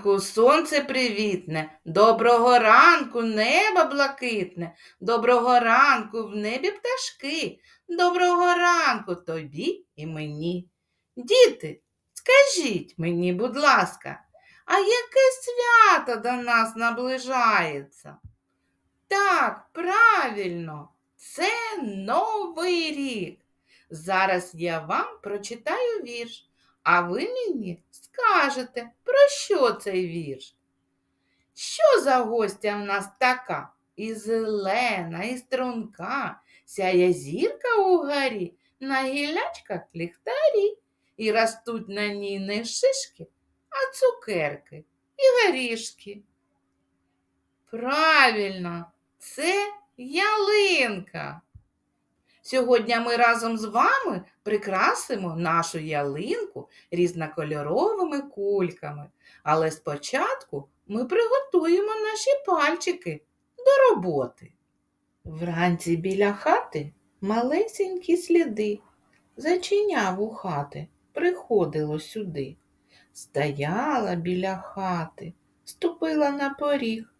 ранку сонце привітне, доброго ранку небо блакитне, доброго ранку в небі пташки, доброго ранку тобі і мені. Діти, скажіть мені, будь ласка, а яке свято до нас наближається? Так, правильно, це Новий рік. Зараз я вам прочитаю вірш, а ви мені скажете, про що цей вірш? Що за гостя в нас така? І зелена, і струнка, сяє зірка угорі, на гілячках ліхтарі, і ростуть на ній не шишки, а цукерки і горішки. Правильно, це ялинка. Сьогодні ми разом з вами прикрасимо нашу ялинку різнокольоровими кульками. Але спочатку ми приготуємо наші пальчики до роботи. Вранці біля хати малесенькі сліди. Зачиняв у хати, приходило сюди. Стояла біля хати, ступила на поріг.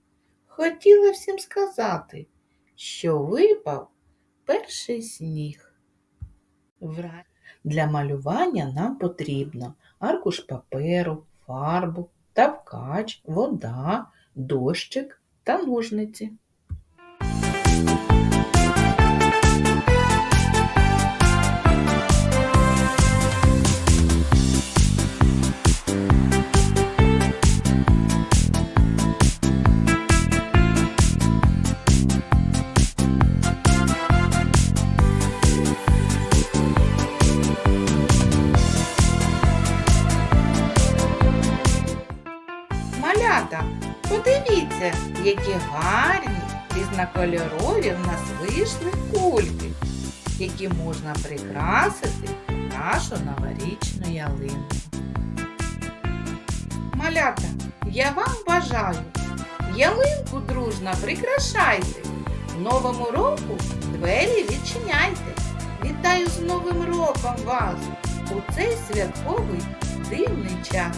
Хотіла всім сказати, що випав перший сніг. Для малювання нам потрібно аркуш паперу, фарбу, тавкач, вода, дощик та ножниці. Малята, подивіться, які гарні різнокольорові в нас вийшли кульки, які можна прикрасити нашу новорічну ялинку. Малята, я вам бажаю ялинку дружно прикрашайте. Новому року двері відчиняйте. Вітаю з Новим роком вас у цей святковий дивний час.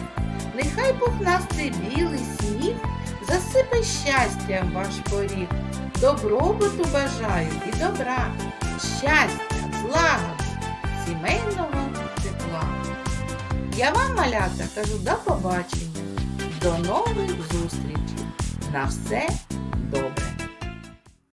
Нехай пухнастий білий сніг засипе щастям ваш поріг. Добробуту бажаю і добра, щастя, злагоди, сімейного тепла. Я вам, малята, кажу до побачення, до нових зустрічей. На все добре.